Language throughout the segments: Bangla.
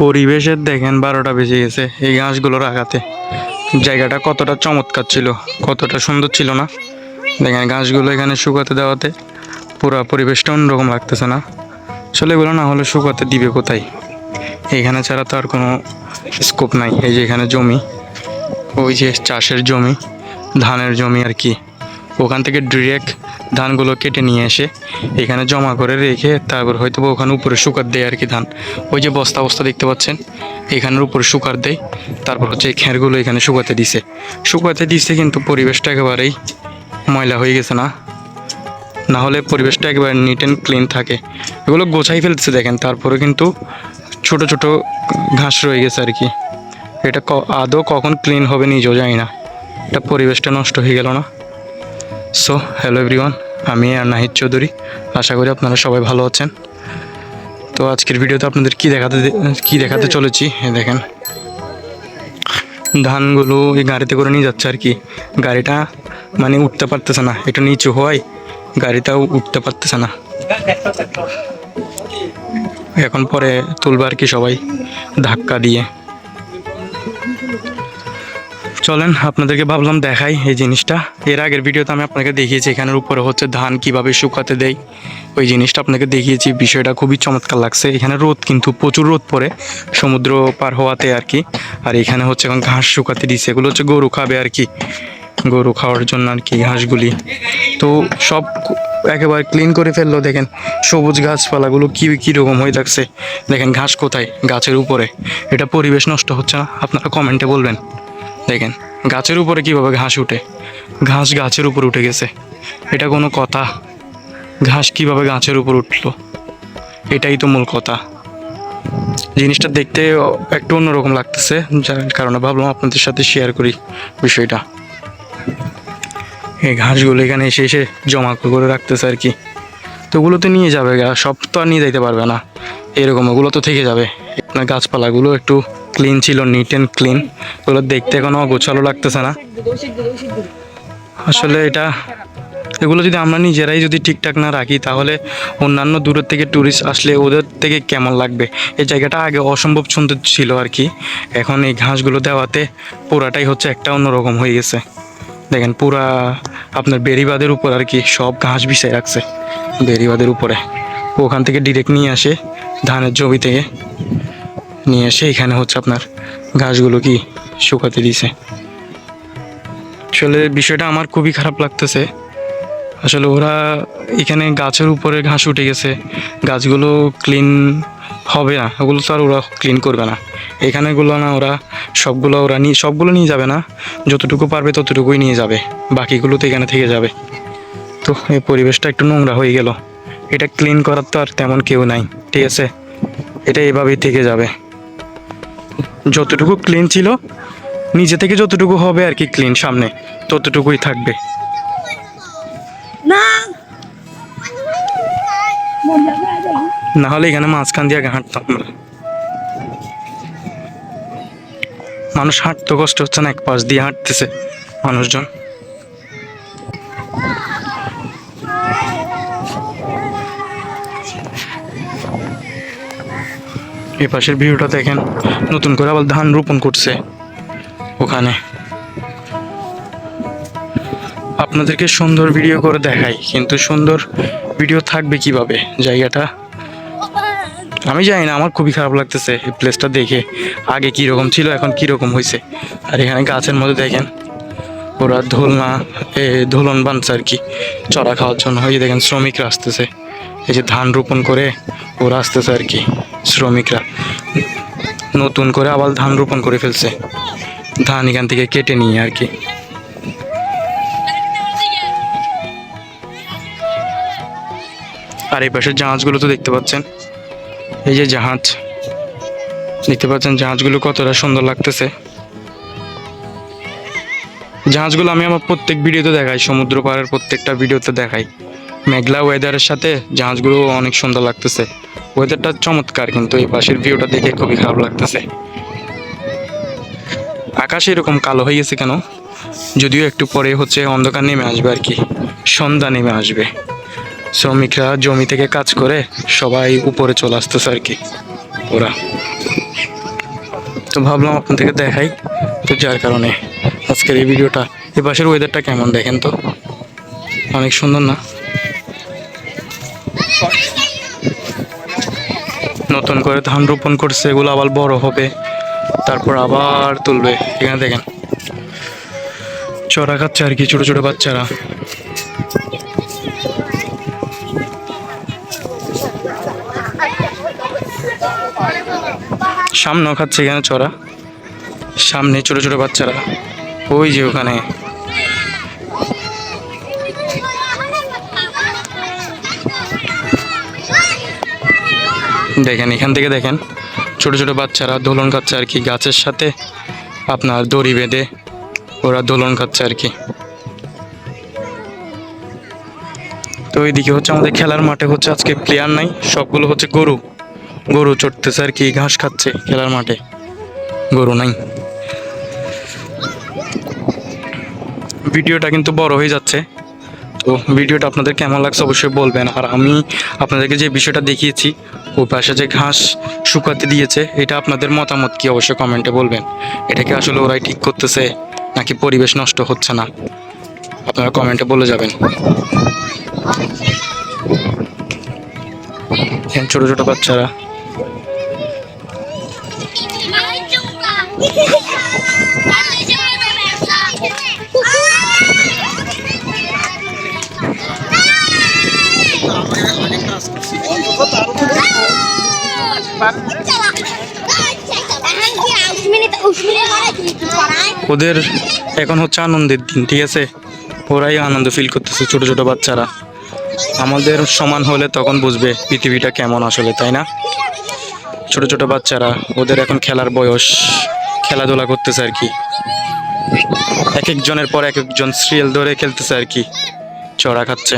পরিবেশের দেখেন বারোটা বেজে গেছে এই ঘাসগুলোর আঘাতে জায়গাটা কতটা চমৎকার ছিল, কতটা সুন্দর ছিল না? দেখেন ঘাসগুলো এখানে শুকাতে দেওয়াতে পুরা পরিবেশটা অন্যরকম লাগতেছে না। আসলে এগুলো না হলে শুকাতে দিবে কোথায়? এখানে ছাড়া তো আর কোনো স্কোপ নাই। এই যে এখানে জমি, ওই যে চাষের জমি, ধানের জমি আর কি। ওখান থেকে ডিরেক্ট ধানগুলো কেটে নিয়ে এসে এখানে জমা করে রেখে তারপর হয়তো ওখানে উপরে শুকার দেয় আর কি ধান। ওই যে বস্তা বস্তা দেখতে পাচ্ছেন, এখানের উপরে শুকার দেয়, তারপর হচ্ছে এই খেরগুলো এখানে শুকাতে দিছে। শুকাতে দিছে কিন্তু পরিবেশটা একেবারেই ময়লা হয়ে গেছে না। না হলে পরিবেশটা একেবারে নিট অ্যান্ড ক্লিন থাকে। এগুলো গোছাই ফেলতেছে দেখেন, তারপরে কিন্তু ছোট ছোট ঘাস রয়ে গেছে আর কি। এটা আদৌ কখন ক্লিন হবে নিজেও জানি না। এটা পরিবেশটা নষ্ট হয়ে গেল না। সো হ্যালো এভরিওয়ান আমি আর নাহিদ চৌধুরী। আশা করি আপনারা সবাই ভালো আছেন। তো আজকের ভিডিওতে আপনাদের কি দেখাতে কি দেখাতে চলেছি? দেখেন। ধানগুলো এই গাড়িতে করে নিয়ে যাচ্ছে আর কি। গাড়িটা মানে উঠতে পারতেছে না একটু নিচু হওয়ায় গাড়িটাও উঠতে পারতেছে না। এখন পরে তুলবে আর কি সবাই ধাক্কা দিয়ে। চলেন, আপনাদেরকে ভাবলাম দেখাই এই জিনিসটা। এর আগের ভিডিওতে আমি আপনাকে দেখিয়েছি, এখানের উপরে হচ্ছে ধান কীভাবে শুকাতে দেয়। ওই জিনিসটা আপনাকে দেখিয়েছি, বিষয়টা খুবই চমৎকার লাগছে। এখানে রোদ কিন্তু, প্রচুর রোদ পড়ে সমুদ্র পার হওয়াতে আর কি। আর এখানে হচ্ছে এখন ঘাস শুকাতে দিচ্ছে এগুলো হচ্ছে গরু খাবে আর কি। গরু খাওয়ার জন্য আর কি ঘাসগুলি। তো সব একেবারে ক্লিন করে ফেলল, দেখেন সবুজ গাছপালাগুলো কী কীরকম হয়ে থাকছে। দেখেন ঘাস কোথায়? গাছের উপরে। এটা পরিবেশ নষ্ট হচ্ছে না? আপনারা কমেন্টে বলবেন। দেখেন, গাছের উপরে কীভাবে ঘাস উঠে? ঘাস গাছের উপর উঠে গেছে। এটা কোনো কথা? ঘাস কীভাবে গাছের উপর উঠল? এটাই তো মূল কথা। জিনিসটা দেখতে একটু অন্যরকম লাগতেছে, যার কারণে ভাবলাম আপনাদের সাথে শেয়ার করি বিষয়টা। এই ঘাসগুলো এখানে এসে এসে জমা করে রাখতেছে আর কি। তো ওগুলো তো নিয়ে যাবে সব তো আর নিয়ে যাইতে পারবে না। এরকম ওগুলো তো থেকে যাবে। আপনার গাছপালাগুলো একটু ক্লিন ছিল নিট অ্যান্ড ক্লিন ওগুলো দেখতে কোনো গোছালো লাগতেছে না। আসলে এটা, এগুলো যদি আমরা নিজেরাই যদি ঠিকঠাক না রাখি, তাহলে অন্যান্য দূরের থেকে ট্যুরিস্ট আসলে ওদের থেকে কেমন লাগবে? এই জায়গাটা আগে অসম্ভব সুন্দর ছিল আর কি। এখন এই ঘাসগুলো দেওয়াতে পুরাটাই হচ্ছে একটা অন্যরকম হয়ে গেছে। দেখেন, পুরা আপনার বেরিবাদের উপর আর কি সব ঘাস বিছাই রাখছে বেরিবাদের উপরে। ওখান থেকে ডিরেক্ট নিয়ে আসে ধানের জমি থেকে। নিয়ে এসে এখানে হচ্ছে আপনার ঘাসগুলো কি শুকাতে দিছে। আসলে বিষয়টা আমার খুবই খারাপ লাগতেছে। আসলে ওরা এখানে গাছের উপরে ঘাস উঠে গেছে। গাছগুলো ক্লিন হবে না, ওগুলো তো আর ওরা ক্লিন করবে না। এখানেগুলো না ওরা সবগুলো ওরা নিয়ে, সবগুলো নিয়ে যাবে না। যতটুকু পারবে ততটুকুই নিয়ে যাবে। বাকিগুলো তো এখানে থেকে যাবে। তো এই পরিবেশটা একটু নোংরা হয়ে গেল। এটা ক্লিন করার তো আর তেমন কেউ নাই, ঠিক আছে? এটা এভাবেই থেকে যাবে। যতটুকু ক্লিন ছিল নিজে থেকে যতটুকু হবে আর কি ক্লিন সামনে ততটুকুই থাকবে। না। না হলে এখানে মাঝখান দিয়ে আগে হাঁটতাম। আমরা মানুষ হাঁটতে কষ্ট হচ্ছে না এক পাশ দিয়ে হাঁটতেছে মানুষজন। এই পাশের ভিউটা দেখেন। নতুন করে আবার ধান রোপণ করছে ওখানে। আপনাদেরকে সুন্দর ভিডিও করে দেখাই, কিন্তু সুন্দর ভিডিও থাকবে কীভাবে জায়গাটা? আমি জানি না, আমার খুবই খারাপ লাগতেছে এই প্লেসটা দেখে। আগে কি রকম ছিল, এখন কি রকম হয়েছে? আর এখানে গাছের মধ্যে দেখেন, ওরা ধোলনা, এ, ধোলন বানছে আর কি, চড়া খাওয়ার জন্য। ওই যে দেখেন, শ্রমিকরা আসতেছে। এই যে ধান রোপণ করে ওরা আসতেছে আর কি, শ্রমিকরা। নতুন করে আবার ধান রোপণ করে ফেলছে। ধান এখান থেকে কেটে নিয়ে আর কি। আর এই পাশের জাহাজগুলো তো দেখতে পাচ্ছেন। এই যে জাহাজ। দেখতে পাচ্ছেন জাহাজগুলো কতটা সুন্দর লাগতেছে। জাহাজগুলো আমি আমার প্রত্যেক ভিডিওতে দেখাই, সমুদ্র পাড়ের প্রত্যেকটা ভিডিওতে দেখাই। মেঘলা ওয়েদারের সাথে জাহাজগুলো অনেক সুন্দর লাগতেছে। ওয়েদারটা চমৎকার, কিন্তু এই পাশের ভিউটা দেখে খুবই খারাপ লাগতেছে। আকাশ এরকম কালো হয়ে গেছে কেন? যদিও একটু পরে হচ্ছে অন্ধকার নেমে আসবে আর কি। সন্ধ্যা নেমে আসবে। শ্রমিকরা জমি থেকে কাজ করে সবাই উপরে চলে আসতেছে আর কি, ওরা। তো ভাবলাম আপনাদেরকে দেখাই, তো যার কারণে আজকের এই ভিডিওটা এই পাশের ওয়েদারটা কেমন দেখেন তো? অনেক সুন্দর না? নতুন করে ধান রোপণ করছে, এগুলো আবার বড় হবে। তারপর আবার তুলবে। এখানে দেখেন, চড়া খাচ্ছে আর কি ছোট ছোট বাচ্চারা। সামনেও খাচ্ছে এখানে চড়া। সামনে ছোট ছোট বাচ্চারা। ওই যে ওখানে। দেখেন এখান থেকে দেখেন। ছোট ছোট বাচ্চারা দোলন খাচ্ছে আর কি। গাছের সাথে আপনার দড়ি বেঁধে ওরা দোলন খাচ্ছে আর কি। তো এইদিকে হচ্ছে আমাদের খেলার মাঠে হচ্ছে আজকে প্লেয়ার নাই, সবগুলো হচ্ছে গরু। গরু চড়তেছে আর কি, ঘাস খাচ্ছে খেলার মাঠে। গরু নাই। ভিডিওটা কিন্তু বড় হয়ে যাচ্ছে। তো ভিডিওটা আপনাদের কেমন লাগছে অবশ্যই বলবেন। আর আমি আপনাদেরকে যে বিষয়টা দেখিয়েছি ওই পাশে যে ঘাস শুকাতে দিয়েছে, এটা আপনাদের মতামত কি অবশ্যই কমেন্টে বলবেন। এটা কি আসলে ওরাই ঠিক করতেছে, নাকি পরিবেশ নষ্ট হচ্ছে না? আপনারা কমেন্টে বলে যাবেন। ছোট ছোট বাচ্চারা। ওদের এখন হচ্ছে আনন্দের দিন, ঠিক আছে? ওরাই আনন্দ ফিল করতেছে ছোট ছোট বাচ্চারা। আমাদের সমান হলে তখন বুঝবে পৃথিবীটা কেমন আসলে, তাই না? ছোট ছোট বাচ্চারা, ওদের এখন খেলার বয়স, খেলাধুলা করতেছে আর কি। এক একজনের পর এক একজন সিরিয়াল ধরে খেলতেছে আর কি, চড়া খাচ্ছে।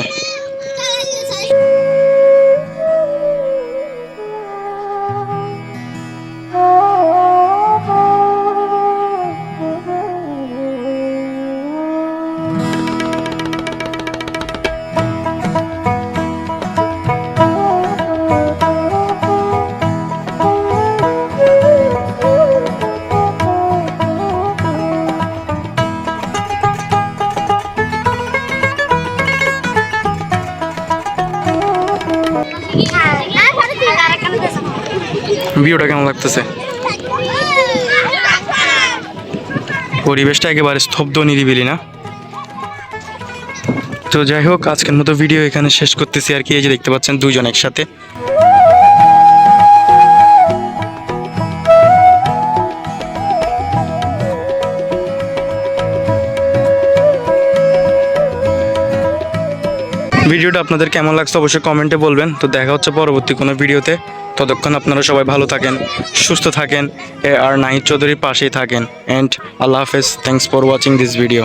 ভিউটা কেমন লাগতেছে? পরিবেশটা একেবারে স্তব্ধ নিরিবিলি না? তো যাই হোক, আজকের মতো ভিডিও এখানে শেষ করতেছি আর কি। এই যে দেখতে পাচ্ছেন দুজন একসাথে। ভিডিওটা আপনাদের কেমন লাগছে অবশ্যই কমেন্টে বলবেন। তো দেখা হচ্ছে পরবর্তী কোনো ভিডিওতে ততক্ষণ আপনারা সবাই ভালো থাকেন, সুস্থ থাকেন, এ আর নাহিদ চৌধুরীর পাশেই থাকেন। অ্যান্ড আল্লাহ হাফেজ thanks for watching this video